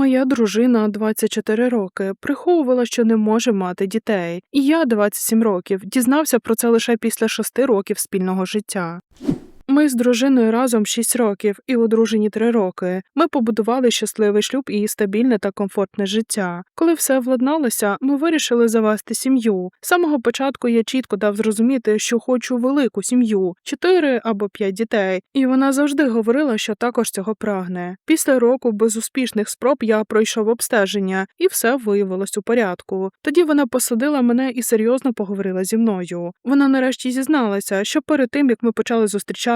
Моя дружина 24 роки приховувала, що не може мати дітей, і я 27 років дізнався про це лише після 6 років спільного життя. Ми з дружиною разом 6 років і одружені 3 роки. Ми побудували щасливий шлюб і стабільне та комфортне життя. Коли все владналося, ми вирішили завести сім'ю. З самого початку я чітко дав зрозуміти, що хочу велику сім'ю 4 або 5 дітей, і вона завжди говорила, що також цього прагне. Після року безуспішних спроб я пройшов обстеження, і все виявилось у порядку. Тоді вона посадила мене і серйозно поговорила зі мною. Вона нарешті зізналася, що перед тим як ми почали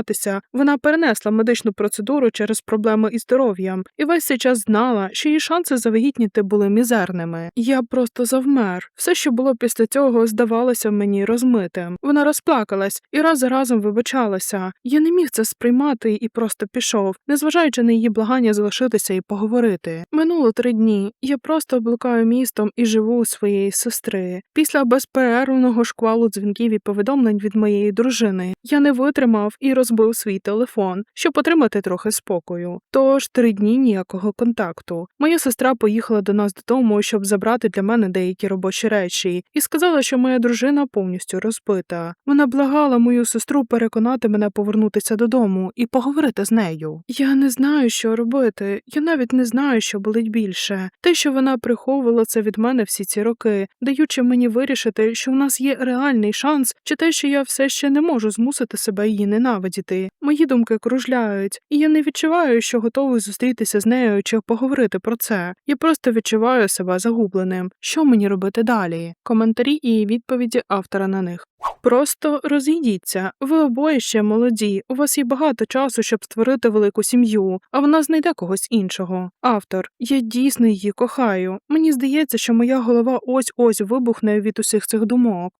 зустрічатися, вона перенесла медичну процедуру через проблеми із здоров'ям, і весь цей час знала, що її шанси завагітніти були мізерними. Я просто завмер. Все, що було після цього, здавалося мені розмитим. Вона розплакалась і раз за разом вибачалася. Я не міг це сприймати і просто пішов, незважаючи на її благання залишитися і поговорити. Минуло три дні. Я просто блукаю містом і живу у своєї сестри. Після безперервного шквалу дзвінків і повідомлень від моєї дружини я не витримав і розбив свій телефон, щоб отримати трохи спокою. Тож три дні ніякого контакту. Моя сестра поїхала до нас додому, щоб забрати для мене деякі робочі речі, і сказала, що моя дружина повністю розбита. Вона благала мою сестру переконати мене повернутися додому і поговорити з нею. Я не знаю, що робити. Я навіть не знаю, що болить більше. Те, що вона приховувала це від мене всі ці роки, даючи мені вирішити, що в нас є реальний шанс, чи те, що я все ще не можу змусити себе її ненавидіти. Мої думки кружляють, і я не відчуваю, що готовий зустрітися з нею чи поговорити про це. Я просто відчуваю себе загубленим. Що мені робити далі? Коментарі і відповіді автора на них. Просто розійдіться. Ви обоє ще молоді. У вас є багато часу, щоб створити велику сім'ю, а вона знайде когось іншого. Автор, я дійсно її кохаю. Мені здається, що моя голова ось ось вибухне від усіх цих думок.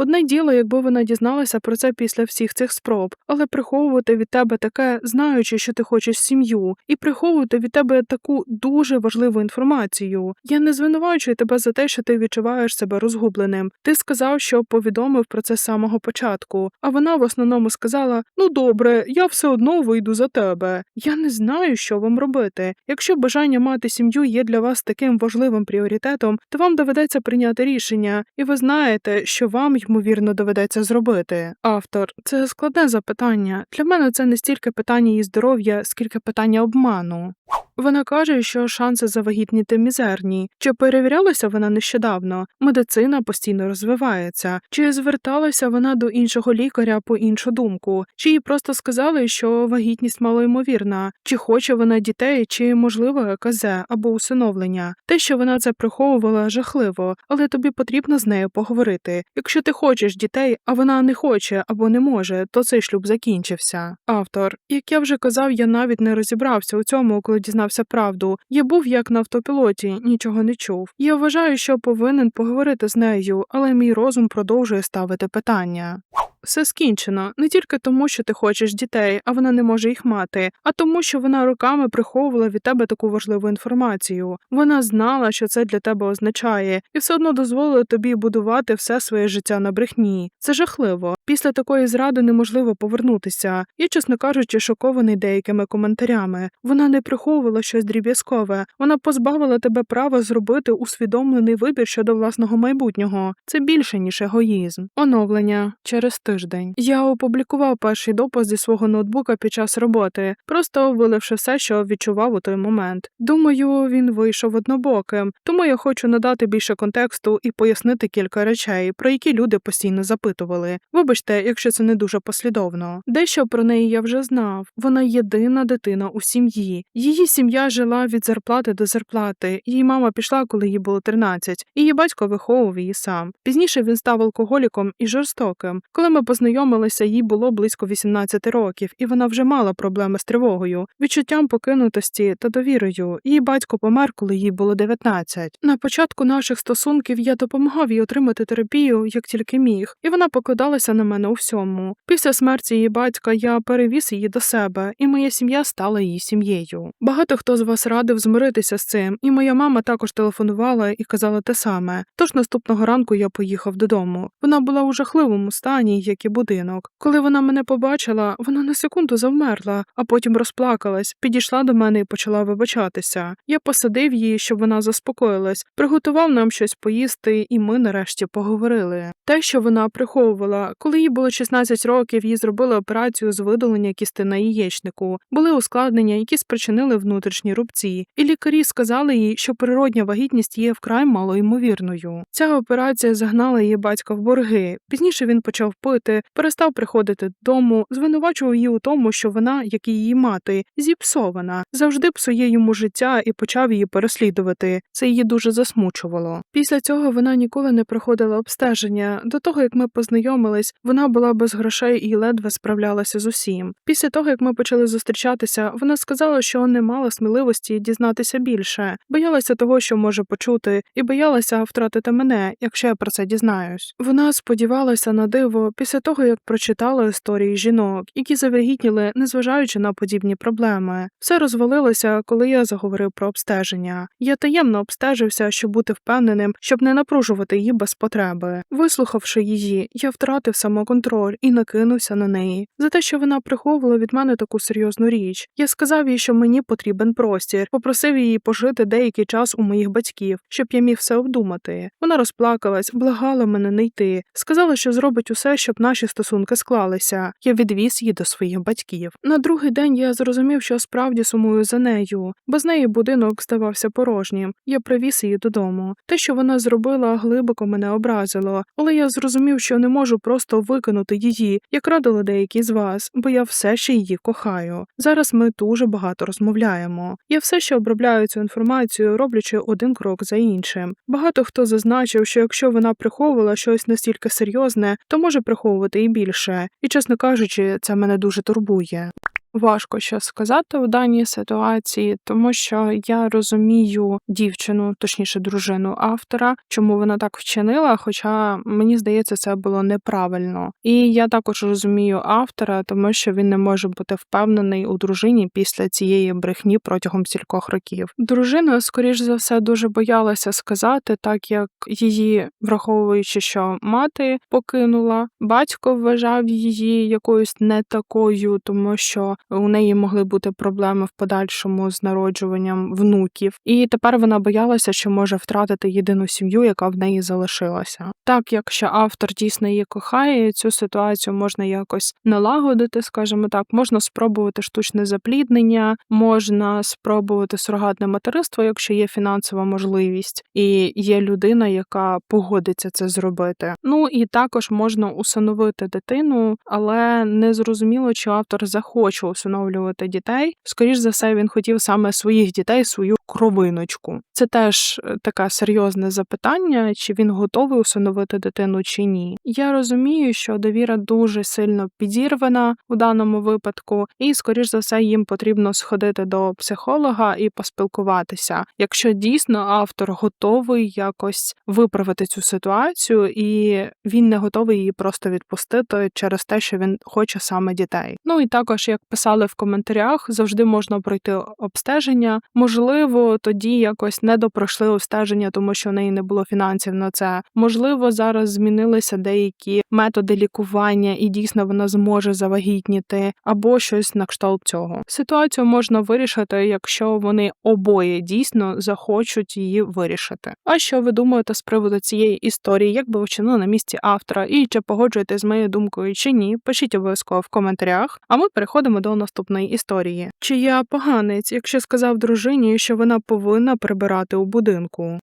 Одне діло, якби вона дізналася про це після всіх цих спроб, але приховувати від тебе таке, знаючи, що ти хочеш сім'ю, і приховувати від тебе таку дуже важливу інформацію. Я не звинувачую тебе за те, що ти відчуваєш себе розгубленим. Ти сказав, що повідомив про це з самого початку, а вона в основному сказала: Ну добре, я все одно вийду за тебе. Я не знаю, що вам робити. Якщо бажання мати сім'ю є для вас таким важливим пріоритетом, то вам доведеться прийняти рішення, і ви знаєте, що вам ймовірно доведеться зробити. Автор, це складне запитання. Для мене це не стільки питання її здоров'я, скільки питання обману. Вона каже, що шанси завагітніти мізерні. Чи перевірялася вона нещодавно? Медицина постійно розвивається. Чи зверталася вона до іншого лікаря по іншу думку? Чи їй просто сказали, що вагітність малоймовірна? Чи хоче вона дітей, чи можливо КЗ або усиновлення? Те, що вона це приховувала, жахливо, але тобі потрібно з нею поговорити. Якщо ти хочеш дітей, а вона не хоче або не може, то цей шлюб закінчився. Автор, як я вже казав, я навіть не розібрався у цьому, коли дізнався правду. Я був як на автопілоті, нічого не чув. Я вважаю, що повинен поговорити з нею, але мій розум продовжує ставити питання. Все скінчено не тільки тому, що ти хочеш дітей, а вона не може їх мати, а тому, що вона роками приховувала від тебе таку важливу інформацію. Вона знала, що це для тебе означає, і все одно дозволила тобі будувати все своє життя на брехні. Це жахливо. Після такої зради неможливо повернутися. Я, чесно кажучи, шокований деякими коментарями. Вона не приховувала щось дріб'язкове, вона позбавила тебе права зробити усвідомлений вибір щодо власного майбутнього. Це більше ніж егоїзм. Оновлення через тиждень. Я опублікував перший допис зі свого ноутбука під час роботи, просто виливши все, що відчував у той момент. Думаю, він вийшов однобоким, тому я хочу надати більше контексту і пояснити кілька речей, про які люди постійно запитували. Вибачте, якщо це не дуже послідовно. Дещо про неї я вже знав. Вона єдина дитина у сім'ї. Її сім'я жила від зарплати до зарплати. Її мама пішла, коли їй було 13. Її батько виховував її сам. Пізніше він став алкоголіком і жорстоким. Коли ми познайомилися, їй було близько 18 років, і вона вже мала проблеми з тривогою, відчуттям покинутості та довірою. Її батько помер, коли їй було 19. На початку наших стосунків я допомагав їй отримати терапію, як тільки міг, і вона покладалася на мене у всьому. Після смерті її батька я перевіз її до себе, і моя сім'я стала її сім'єю. Багато хто з вас радив змиритися з цим, і моя мама також телефонувала і казала те саме. Тож наступного ранку я поїхав додому. Вона була у жахливому стані. Як і будинок. Коли вона мене побачила, вона на секунду завмерла, а потім розплакалась, підійшла до мене і почала вибачатися. Я посадив її, щоб вона заспокоїлась, приготував нам щось поїсти, і ми нарешті поговорили. Те, що вона приховувала, коли їй було 16 років, їй зробили операцію з видалення кісти на яєчнику, були ускладнення, які спричинили внутрішні рубці, і лікарі сказали їй, що природня вагітність є вкрай малоймовірною. Ця операція загнала її батька в борги. Пізніше він почав пити, перестав приходити додому, звинувачував її у тому, що вона, як і її мати, зіпсована, завжди псує йому життя і почав її переслідувати. Це її дуже засмучувало. Після цього вона ніколи не проходила обстеження. До того як ми познайомились, вона була без грошей і ледве справлялася з усім. Після того як ми почали зустрічатися, вона сказала, що не мала сміливості дізнатися більше, боялася того, що може почути, і боялася втратити мене, якщо я про це дізнаюсь. Вона сподівалася на диво після того, як прочитала історії жінок, які завагітніли, незважаючи на подібні проблеми. Все розвалилося, коли я заговорив про обстеження. Я таємно обстежився, щоб бути впевненим, щоб не напружувати її без потреби. Вислухавши її, я втратив самоконтроль і накинувся на неї за те, що вона приховувала від мене таку серйозну річ. Я сказав їй, що мені потрібен простір, попросив її пожити деякий час у моїх батьків, щоб я міг все обдумати. Вона розплакалась, благала мене не йти, сказала, що зробить усе, щоб наші стосунки склалися. Я відвіз її до своїх батьків. На другий день я зрозумів, що справді сумую за нею. Без неї будинок здавався порожнім. Я привіз її додому. Те, що вона зробила, глибоко мене образило, але я зрозумів, що не можу просто викинути її, як радили деякі з вас, бо я все ще її кохаю. Зараз ми дуже багато розмовляємо. Я все ще обробляю цю інформацію, роблячи один крок за іншим. Багато хто зазначив, що якщо вона приховувала щось настільки серйозне, то може приховувати і більше. І, чесно кажучи, це мене дуже турбує. Важко що сказати у даній ситуації, тому що я розумію дівчину, точніше дружину автора, чому вона так вчинила. Хоча мені здається, це було неправильно. І я також розумію автора, тому що він не може бути впевнений у дружині після цієї брехні протягом стількох років. Дружина, скоріш за все, дуже боялася сказати, так як її, враховуючи, що мати покинула, батько вважав її якоюсь не такою, тому що у неї могли бути проблеми в подальшому з народжуванням внуків, і тепер вона боялася, що може втратити єдину сім'ю, яка в неї залишилася. Так, якщо автор дійсно її кохає, цю ситуацію можна якось налагодити, скажімо так, можна спробувати штучне запліднення, можна спробувати сурогатне материнство, якщо є фінансова можливість, і є людина, яка погодиться це зробити. Ну і також можна усиновити дитину, але не зрозуміло, чи автор захоче усиновлювати дітей. Скоріш за все, він хотів саме своїх дітей, свою кровиночку. Це теж е, таке серйозне запитання, чи він готовий усиновити дитину чи ні. Я розумію, що довіра дуже сильно підірвана у даному випадку, і скоріш за все їм потрібно сходити до психолога і поспілкуватися, якщо дійсно автор готовий якось виправити цю ситуацію, і він не готовий її просто відпустити через те, що він хоче саме дітей. Ну і також, як писали в коментарях, завжди можна пройти обстеження. Можливо, тоді якось не допройшли обстеження, тому що в неї не було фінансів на це. Можливо, зараз змінилися деякі методи лікування, і дійсно вона зможе завагітніти, або щось на кшталт цього. Ситуацію можна вирішити, якщо вони обоє дійсно захочуть її вирішити. А що ви думаєте з приводу цієї історії? Як би вчинили на місці автора, і чи погоджуєтесь з моєю думкою чи ні? Пишіть обов'язково в коментарях. А ми переходимо до наступної історії. Чи я поганець, якщо сказав дружині, що вона повинна прибирати у будинку?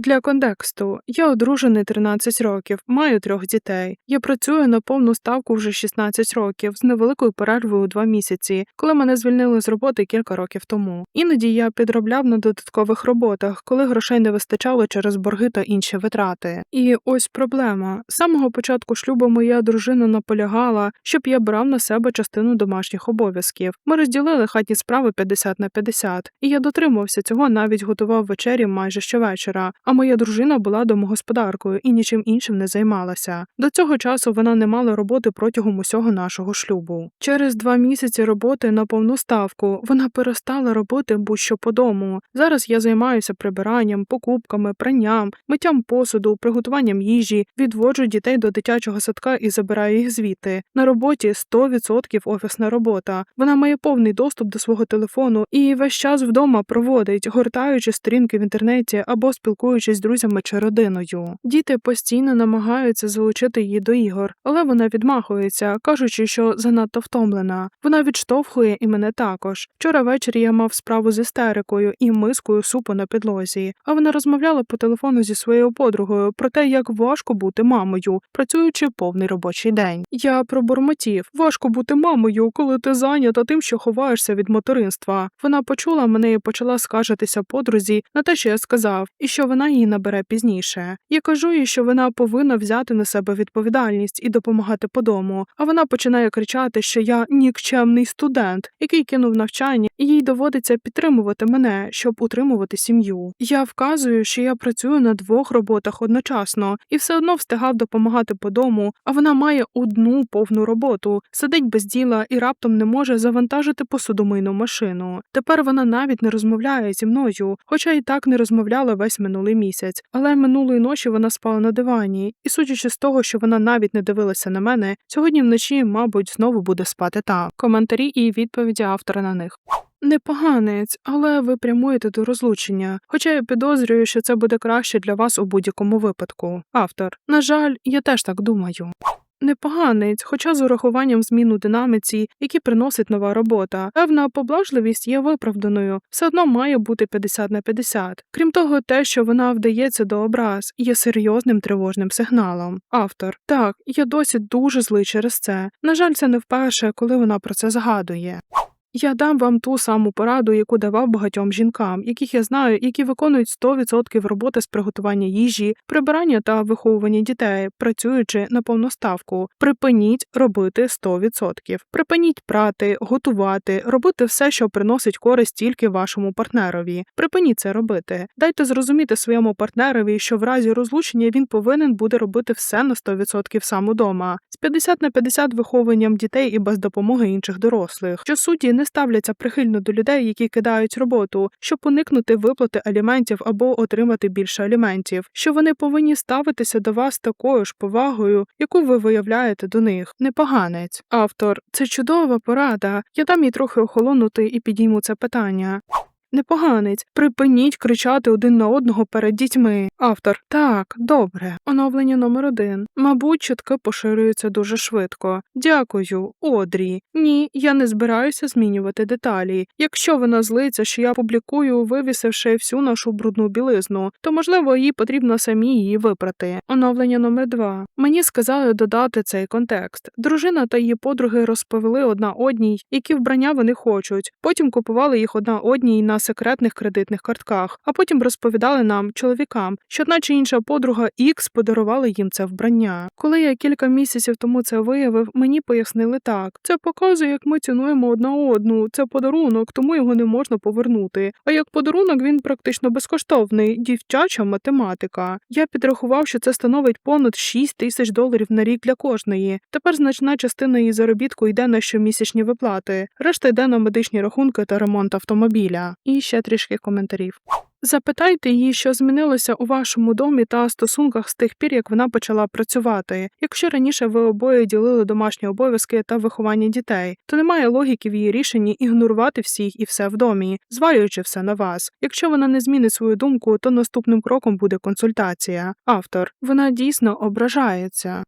Для контексту я одружений 13 років, маю трьох дітей. Я працюю на повну ставку вже 16 років з невеликою перервою у два місяці, коли мене звільнили з роботи кілька років тому. Іноді я підробляв на додаткових роботах, коли грошей не вистачало через борги та інші витрати. І ось проблема з самого початку шлюбу моя дружина наполягала, щоб я брав на себе частину домашніх обов'язків. Ми розділили хатні справи 50 на 50, і я дотримувався цього, навіть готував вечері майже щовечора. А моя дружина була домогосподаркою і нічим іншим не займалася. До цього часу вона не мала роботи протягом усього нашого шлюбу. Через два місяці роботи на повну ставку вона перестала робити будь-що по дому. Зараз я займаюся прибиранням, покупками, пранням, миттям посуду, приготуванням їжі, відводжу дітей до дитячого садка і забираю їх звідти. На роботі 100% офісна робота. Вона має повний доступ до свого телефону і весь час вдома проводить, гортаючи сторінки в інтернеті або спілкуючись з друзями чи родиною. Діти постійно намагаються залучити її до ігор, але вона відмахується, кажучи, що занадто втомлена. Вона відштовхує і мене також. Вчора ввечері я мав справу з істерикою і мискою супу на підлозі. А вона розмовляла по телефону зі своєю подругою про те, як важко бути мамою, працюючи повний робочий день. Я пробурмотів важко бути мамою, коли ти зайнята тим, що ховаєшся від материнства. Вона почула мене і почала скаржитися подрузі на те, що я сказав, і що вона її набере пізніше. Я кажу їй, що вона повинна взяти на себе відповідальність і допомагати по дому. А вона починає кричати, що я нікчемний студент, який кинув навчання, і їй доводиться підтримувати мене, щоб утримувати сім'ю. Я вказую, що я працюю на двох роботах одночасно і все одно встигав допомагати по дому, а вона має одну повну роботу, сидить без діла і раптом не може завантажити посудомийну машину. Тепер вона навіть не розмовляє зі мною, хоча і так не розмовляла весь минулий місяць. Але минулої ночі вона спала на дивані, і судячи з того, що вона навіть не дивилася на мене, сьогодні вночі, мабуть, знову буде спати та Коментарі і відповіді автора на них. Непоганець, але ви прямуєте до розлучення, хоча я підозрюю, що це буде краще для вас у будь-якому випадку. Автор, на жаль, я теж так думаю. Непоганець, хоча з урахуванням змін у динаміці, які приносить нова робота, певна поблажливість є виправданою, все одно має бути 50 на 50. Крім того, те, що вона вдається до образ, є серйозним тривожним сигналом. Автор так, я досі дуже злий через це. На жаль, це не вперше, коли вона про це згадує. Я дам вам ту саму пораду, яку давав багатьом жінкам, яких я знаю, які виконують 100% роботи з приготування їжі, прибирання та виховування дітей, працюючи на повну ставку. Припиніть робити 100%. Припиніть прати, готувати, робити все, що приносить користь тільки вашому партнерові. Припиніть це робити. Дайте зрозуміти своєму партнерові, що в разі розлучення він повинен буде робити все на 100% сам удома, з 50 на 50 виховуванням дітей і без допомоги інших дорослих. Що судді не ставляться прихильно до людей, які кидають роботу, щоб уникнути виплати аліментів або отримати більше аліментів, що вони повинні ставитися до вас такою ж повагою, яку ви виявляєте до них. Непоганець. Автор, це чудова порада. Я дам їй трохи охолонути і підійму це питання. Непоганець, припиніть кричати один на одного перед дітьми. Автор так, добре. Оновлення номер один. Мабуть, чутки поширюються дуже швидко. Дякую, Одрі. Ні, я не збираюся змінювати деталі. Якщо вона злиться, що я публікую, вивісивши всю нашу брудну білизну, то можливо їй потрібно самі її випрати. Оновлення номер два. Мені сказали додати цей контекст. Дружина та її подруги розповіли одна одній, які вбрання вони хочуть. Потім купували їх одна одній на секретних кредитних картках, а потім розповідали нам, чоловікам, що одна чи інша подруга X подарувала їм це вбрання. Коли я кілька місяців тому це виявив, мені пояснили так: це показує, як ми цінуємо одна одну. Це подарунок, тому його не можна повернути. А як подарунок він практично безкоштовний, дівчача математика. Я підрахував, що це становить понад 6 тисяч доларів на рік для кожної. Тепер значна частина її заробітку йде на щомісячні виплати, решта йде на медичні рахунки та ремонт автомобіля. І ще трішки коментарів. Запитайте її, що змінилося у вашому домі та стосунках з тих пір, як вона почала працювати. Якщо раніше ви обоє ділили домашні обов'язки та виховання дітей, то немає логіки в її рішенні ігнорувати всіх і все в домі, звалюючи все на вас. Якщо вона не змінить свою думку, то наступним кроком буде консультація. Автор вона дійсно ображається.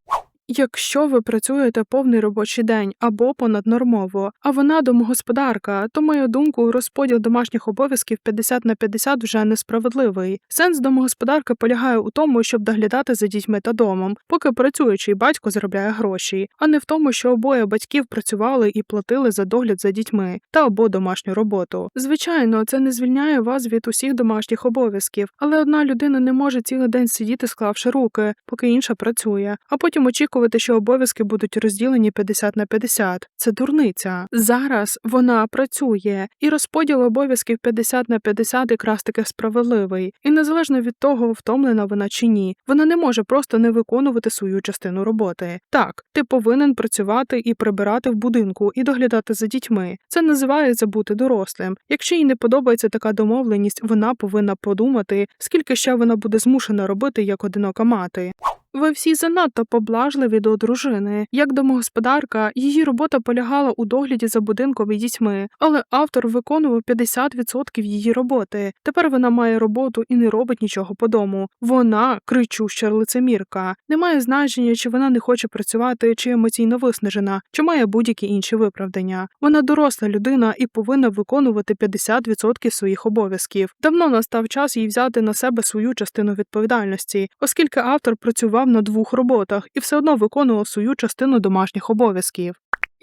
Якщо ви працюєте повний робочий день або понаднормово, а вона домогосподарка, то мою думку, розподіл домашніх обов'язків 50 на 50 вже несправедливий. Сенс домогосподарки полягає у тому, щоб доглядати за дітьми та домом, поки працюючий батько заробляє гроші, а не в тому, що обоє батьків працювали і платили за догляд за дітьми та або домашню роботу. Звичайно, це не звільняє вас від усіх домашніх обов'язків, але одна людина не може цілий день сидіти, склавши руки, поки інша працює, а потім очікувати що обов'язки будуть розділені 50 на 50. Це дурниця. Зараз вона працює, і розподіл обов'язків 50 на 50 якраз таки справедливий. І незалежно від того, втомлена вона чи ні, вона не може просто не виконувати свою частину роботи. Так, ти повинен працювати і прибирати в будинку, і доглядати за дітьми. Це називається бути дорослим. Якщо їй не подобається така домовленість, вона повинна подумати, скільки ще вона буде змушена робити як одинока мати. Ви всі занадто поблажливі до дружини. Як домогосподарка, її робота полягала у догляді за будинком і дітьми, але автор виконував 50% її роботи. Тепер вона має роботу і не робить нічого по дому. Вона кричуща лицемірка. Немає значення, чи вона не хоче працювати, чи емоційно виснажена, чи має будь-які інші виправдання. Вона доросла людина і повинна виконувати 50% своїх обов'язків. Давно настав час їй взяти на себе свою частину відповідальності, оскільки автор працював на двох роботах і все одно виконував свою частину домашніх обов'язків.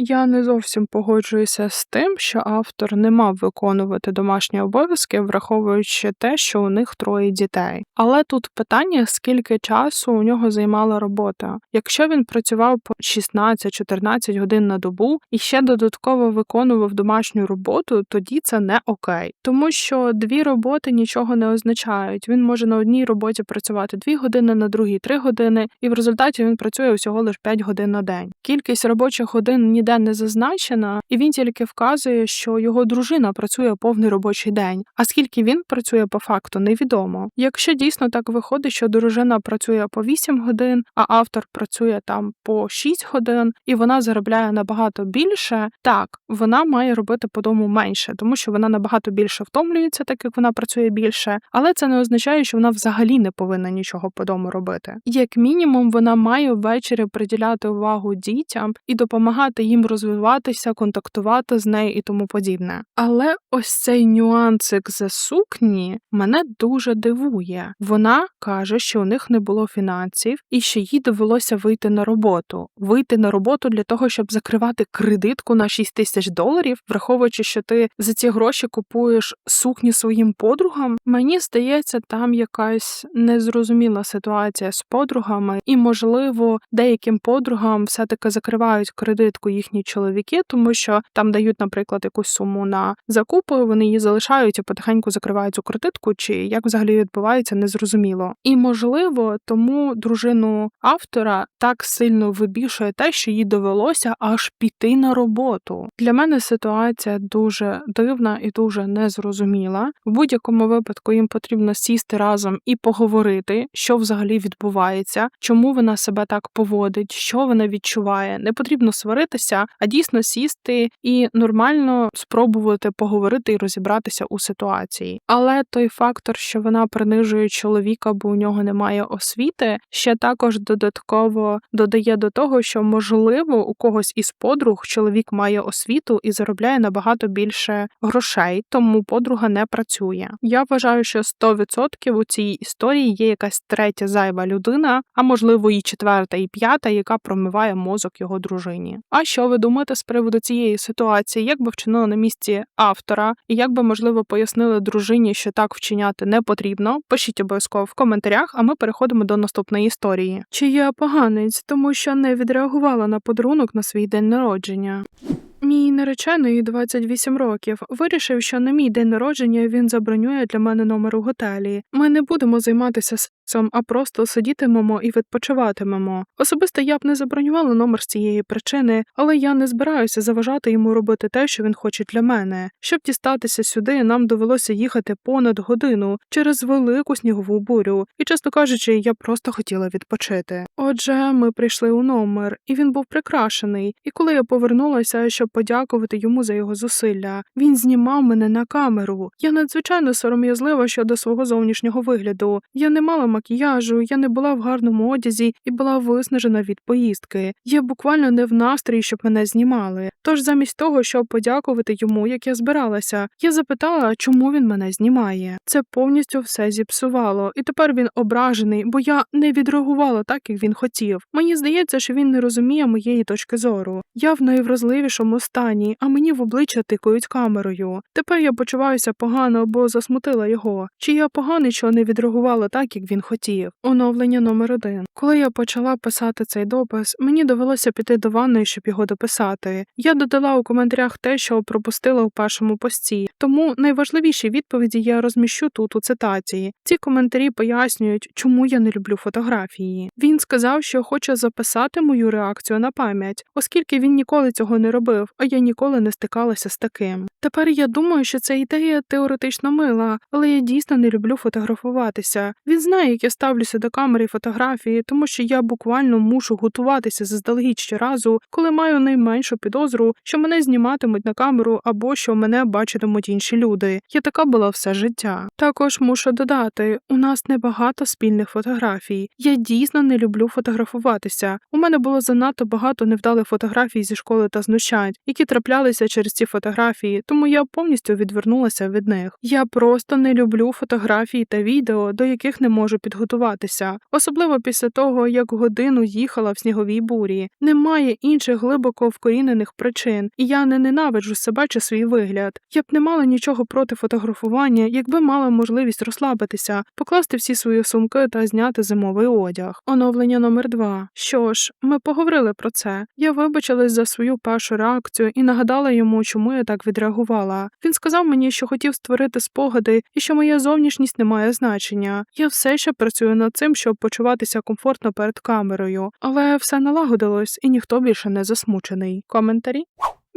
Я не зовсім погоджуюся з тим, що автор не мав виконувати домашні обов'язки, враховуючи те, що у них троє дітей. Але тут питання, скільки часу у нього займала робота. Якщо він працював по 16-14 годин на добу і ще додатково виконував домашню роботу, тоді це не окей, тому що дві роботи нічого не означають. Він може на одній роботі працювати 2 години, на другій 3 години, і в результаті він працює всього лише 5 годин на день. Кількість робочих годин ніде не зазначена, і він тільки вказує, що його дружина працює повний робочий день. А скільки він працює по факту, невідомо. Якщо дійсно так виходить, що дружина працює по 8 годин, а автор працює там по 6 годин, і вона заробляє набагато більше, так вона має робити по дому менше, тому що вона набагато більше втомлюється, так як вона працює більше, але це не означає, що вона взагалі не повинна нічого по дому робити. Як мінімум, вона має ввечері приділяти увагу дітям і допомагати їм розвиватися, контактувати з нею і тому подібне. Але ось цей нюансик за сукні мене дуже дивує. Вона каже, що у них не було фінансів і що їй довелося вийти на роботу. Вийти на роботу для того, щоб закривати кредитку на 6 тисяч доларів, враховуючи, що ти за ці гроші купуєш сукні своїм подругам. Мені здається, там якась незрозуміла ситуація з подругами, і, можливо, деяким подругам все-таки закривають кредитку їхні чоловіки, тому що там дають, наприклад, якусь суму на закупи, вони її залишають і потихеньку закривають цю кредитку, чи як взагалі відбувається, незрозуміло. І можливо, тому дружину автора так сильно вибішує те, що їй довелося аж піти на роботу. Для мене ситуація дуже дивна і дуже незрозуміла. В будь-якому випадку їм потрібно сісти разом і поговорити, що взагалі відбувається, чому вона себе так поводить, що вона відчуває. Не потрібно сваритися, а дійсно сісти і нормально спробувати поговорити і розібратися у ситуації. Але той фактор, що вона принижує чоловіка, бо у нього немає освіти, ще також додатково додає до того, що можливо у когось із подруг чоловік має освіту і заробляє набагато більше грошей, тому подруга не працює. Я вважаю, що 100% у цій історії є якась третя зайва людина, а можливо і четверта, і п'ята, яка промиває мозок його дружині. А що ви думаєте з приводу цієї ситуації? Як би вчинили на місці автора, і як би можливо пояснили дружині, що так вчиняти не потрібно? Пишіть обов'язково в коментарях, а ми переходимо до наступної історії. Чи я поганець, тому що не відреагувала на подарунок на свій день народження? Мій наречений 28 років вирішив, що на мій день народження він забронює для мене номер у готелі. Ми не будемо займатися сексом, а просто сидітимемо і відпочиватимемо. Особисто я б не забронювала номер з цієї причини, але я не збираюся заважати йому робити те, що він хоче для мене. Щоб дістатися сюди, нам довелося їхати понад годину через велику снігову бурю, і, чесно кажучи, я просто хотіла відпочити. Отже, ми прийшли у номер, і він був прикрашений. І коли я повернулася, щоб подякувати йому за його зусилля, він знімав мене на камеру. Я надзвичайно сором'язлива щодо свого зовнішнього вигляду. Я не мала макіяжу, я не була в гарному одязі і була виснажена від поїздки. Я буквально не в настрої, щоб мене знімали. Тож, замість того, щоб подякувати йому, як я збиралася, я запитала, чому він мене знімає. Це повністю все зіпсувало, і тепер він ображений, бо я не відреагувала так, як він хотів. Мені здається, що він не розуміє моєї точки зору. Я в найвразливішому стані, а мені в обличчя тикають камерою. Тепер я почуваюся погано, бо засмутила його. Чи я поганий, що не відреагувала так, як він хотів? Хотів. Оновлення номер один. Коли я почала писати цей допис, мені довелося піти до ванної, щоб його дописати. Я додала у коментарях те, що пропустила у першому пості. Тому найважливіші відповіді я розміщу тут у цитаті. Ці коментарі пояснюють, чому я не люблю фотографії. Він сказав, що хоче записати мою реакцію на пам'ять, оскільки він ніколи цього не робив, а я ніколи не стикалася з таким. Тепер я думаю, що ця ідея теоретично мила, але я дійсно не люблю фотографуватися. Він знає, я ставлюся до камери і фотографії, тому що я буквально мушу готуватися заздалегідь щоразу, коли маю найменшу підозру, що мене зніматимуть на камеру або що мене бачитимуть інші люди. Я така була все життя. Також мушу додати: у нас небагато спільних фотографій. Я дійсно не люблю фотографуватися. У мене було занадто багато невдалих фотографій зі школи та знущань, які траплялися через ці фотографії, тому я повністю відвернулася від них. Я просто не люблю фотографії та відео, до яких не можу підготуватися, особливо після того, як годину їхала в сніговій бурі. Немає інших глибоко вкорінених причин, і я не ненавиджу себе чи свій вигляд. Я б не мала нічого проти фотографування, якби мала можливість розслабитися, покласти всі свої сумки та зняти зимовий одяг. Оновлення номер два. Що ж, ми поговорили про це. Я вибачилась за свою першу реакцію і нагадала йому, чому я так відреагувала. Він сказав мені, що хотів створити спогади і що моя зовнішність не має значення. Я все ще працюю над цим, щоб почуватися комфортно перед камерою, але все налагодилось і ніхто більше не засмучений. Коментарі.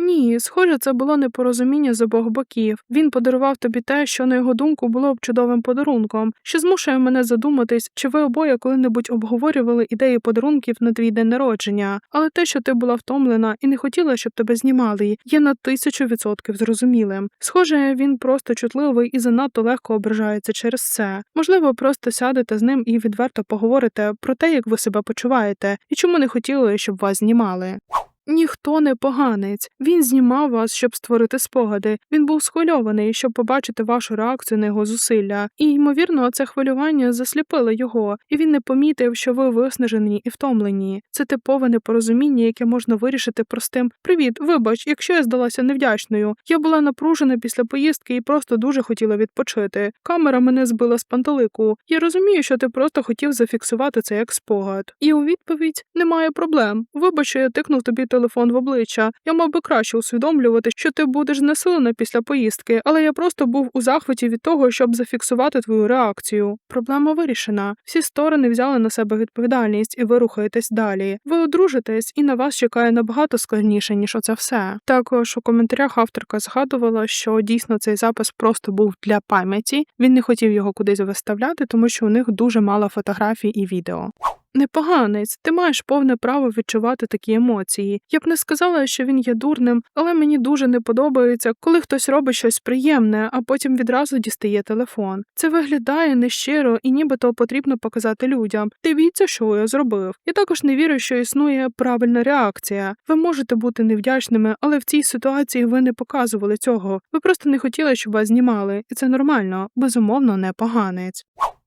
Ні, схоже, це було непорозуміння з обох боків. Він подарував тобі те, що на його думку було б чудовим подарунком, що змушує мене задуматись, чи ви обоє коли-небудь обговорювали ідеї подарунків на твій день народження, але те, що ти була втомлена і не хотіла, щоб тебе знімали, є на тисячу відсотків зрозумілим. Схоже, він просто чутливий і занадто легко ображається через це. Можливо, просто сядете з ним і відверто поговорите про те, як ви себе почуваєте, і чому не хотіли, щоб вас знімали. Ніхто не поганець. Він знімав вас, щоб створити спогади. Він був схвильований, щоб побачити вашу реакцію на його зусилля. І, ймовірно, це хвилювання засліпило його, і він не помітив, що ви виснажені і втомлені. Це типове непорозуміння, яке можна вирішити простим Привіт, вибач, якщо я здалася невдячною. Я була напружена після поїздки і просто дуже хотіла відпочити. Камера мене збила з пантелику. Я розумію, що ти просто хотів зафіксувати це як спогад. І у відповідь немає проблем. Вибач, що я тикнув тобі телефон в обличчя. Я мав би краще усвідомлювати, що ти будеш знесилена після поїздки, але я просто був у захваті від того, щоб зафіксувати твою реакцію. Проблема вирішена. Всі сторони взяли на себе відповідальність, і ви рухаєтесь далі. Ви одружитесь, і на вас чекає набагато складніше, ніж оце все. Також у коментарях авторка згадувала, що дійсно цей запис просто був для пам'яті. Він не хотів його кудись виставляти, тому що у них дуже мало фотографій і відео. Непоганець, ти маєш повне право відчувати такі емоції. Я б не сказала, що він є дурним, але мені дуже не подобається, коли хтось робить щось приємне, а потім відразу дістає телефон. Це виглядає нещиро і нібито потрібно показати людям. Дивіться, що я зробив. Я також не вірю, що існує правильна реакція. Ви можете бути невдячними, але в цій ситуації ви не показували цього. Ви просто не хотіли, щоб вас знімали, і це нормально, безумовно, не поганець.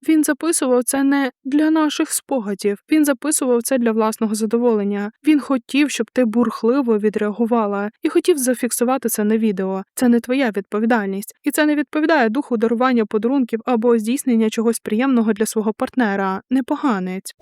Він записував це не для наших спогадів, він записував це для власного задоволення. Він хотів, щоб ти бурхливо відреагувала, і хотів зафіксувати це на відео. Це не твоя відповідальність, і це не відповідає духу дарування подарунків або здійснення чогось приємного для свого партнера. Непоганець.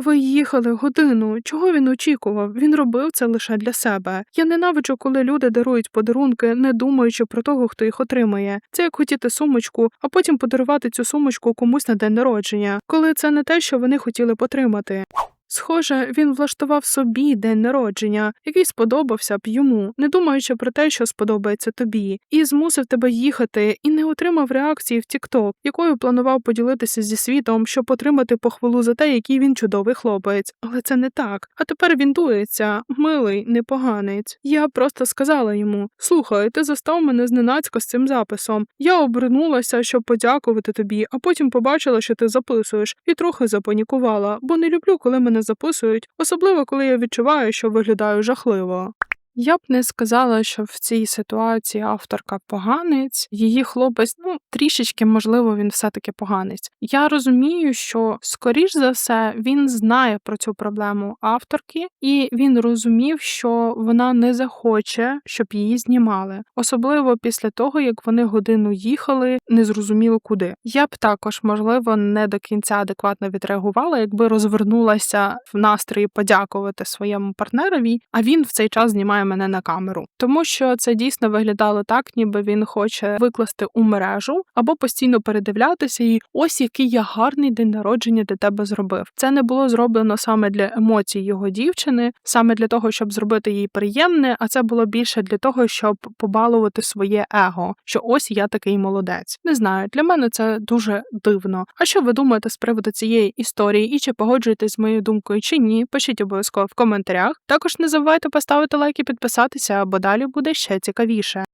Ви їхали годину. Чого він очікував? Він робив це лише для себе. Я ненавиджу, коли люди дарують подарунки, не думаючи про того, хто їх отримає. Це як хотіти сумочку, а потім подарувати цю сумочку комусь на день народження, коли це не те, що вони хотіли потримати. Схоже, він влаштував собі день народження, який сподобався б йому, не думаючи про те, що сподобається тобі, і змусив тебе їхати, і не отримав реакції в TikTok, якою планував поділитися зі світом, щоб отримати похвалу за те, який він чудовий хлопець. Але це не так. А тепер він дується, милий, непоганець. Я просто сказала йому: слухай, ти застав мене зненацька з цим записом. Я обернулася, щоб подякувати тобі, а потім побачила, що ти записуєш, і трохи запанікувала, бо не люблю, коли мене записують, особливо коли я відчуваю, що виглядаю жахливо. Я б не сказала, що в цій ситуації авторка поганець, її хлопець, ну трішечки, можливо, він все-таки поганець. Я розумію, що скоріш за все він знає про цю проблему авторки, і він розумів, що вона не захоче, щоб її знімали, особливо після того, як вони годину їхали, незрозуміло куди. Я б також, можливо, не до кінця адекватно відреагувала, якби розвернулася в настрої подякувати своєму партнерові, а він в цей час знімає мене на камеру, тому що це дійсно виглядало так, ніби він хоче викласти у мережу або постійно передивлятися, і ось який я гарний день народження для тебе зробив. Це не було зроблено саме для емоцій його дівчини, саме для того, щоб зробити їй приємне, а це було більше для того, щоб побалувати своє его, що ось я такий молодець. Не знаю, для мене це дуже дивно. А що ви думаєте з приводу цієї історії і чи погоджуєтесь з моєю думкою чи ні? Пишіть обов'язково в коментарях. Також не забувайте поставити лайк і підписатися, бо далі буде ще цікавіше.